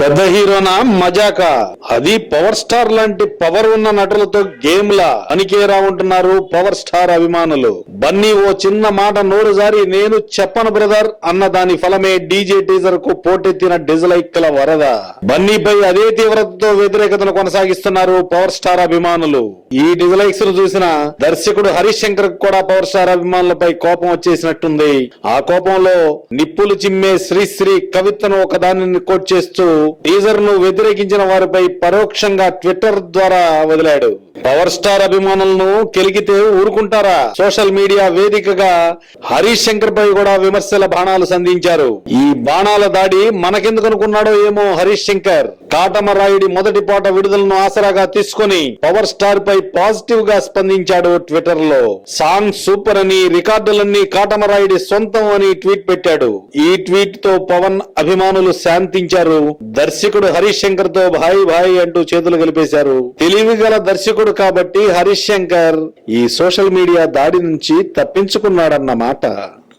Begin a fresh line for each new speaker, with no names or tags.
పెద్ద హీరోనా మజాకా అది పవర్ స్టార్ లాంటి పవర్ ఉన్న నటులతో గేమ్ లా అనికేరా ఉంటున్నారు పవర్ స్టార్ అభిమానులు. బన్నీ ఓ చిన్న మాట నోరు జారి నేను చెప్పను బ్రదర్ అన్న దాని ఫలమే డీజే టీజర్కు పోటెత్తిన డిజలైక్ల వరద. బన్నీపై అదే తీవ్రతతో వ్యతిరేకతను కొనసాగిస్తున్నారు పవర్ స్టార్ అభిమానులు. ఈ డిజలైక్స్ను చూసిన దర్శకుడు హరీష్ శంకర్ కూడా పవర్ స్టార్ అభిమానులపై కోపం వచ్చేసినట్టుంది. ఆ కోపంలో నిప్పులు చిమ్మే శ్రీశ్రీ కవితను ఒకదానిని కోట్ చేస్తూ టీజర్ను వ్యతిరేకించిన వారిపై పరోక్షంగా ట్విట్టర్ ద్వారా వదిలాడు. పవర్ స్టార్ అభిమానులను కెలికితే ఊరుకుంటారా? సోషల్ మీడియా వేదికగా హరీష్ శంకర్ పై కూడా విమర్శల బాణాలు సంధించారు. ఈ బాణాల దాడి మనకెందుకు అనుకున్నాడో ఏమో హరీష్ శంకర్. కాటమరాయుడి మొదటి పాట విడుదలను ఆసరాగా తీసుకొని పవర్ స్టార్ పై పాజిటివ్గా స్పందించాడు ట్విట్టర్లో సాంగ్ సూపర్ అని రికార్డులన్నీ కాటమరాయుడి సొంతం అని ట్వీట్ పెట్టాడు. ఈ ట్వీట్తో పవన్ అభిమానులు శాంతించారు. దర్శకుడు హరీష్ శంకర్తో భాయ్ భాయ్ అంటూ చేతులు కలిపేశారు. తెలివిగల గల దర్శకుడు కాబట్టి హరిశంకర్ శంకర్ ఈ సోషల్ మీడియా దాడి నుంచి తప్పించుకున్నాడన్నమాట.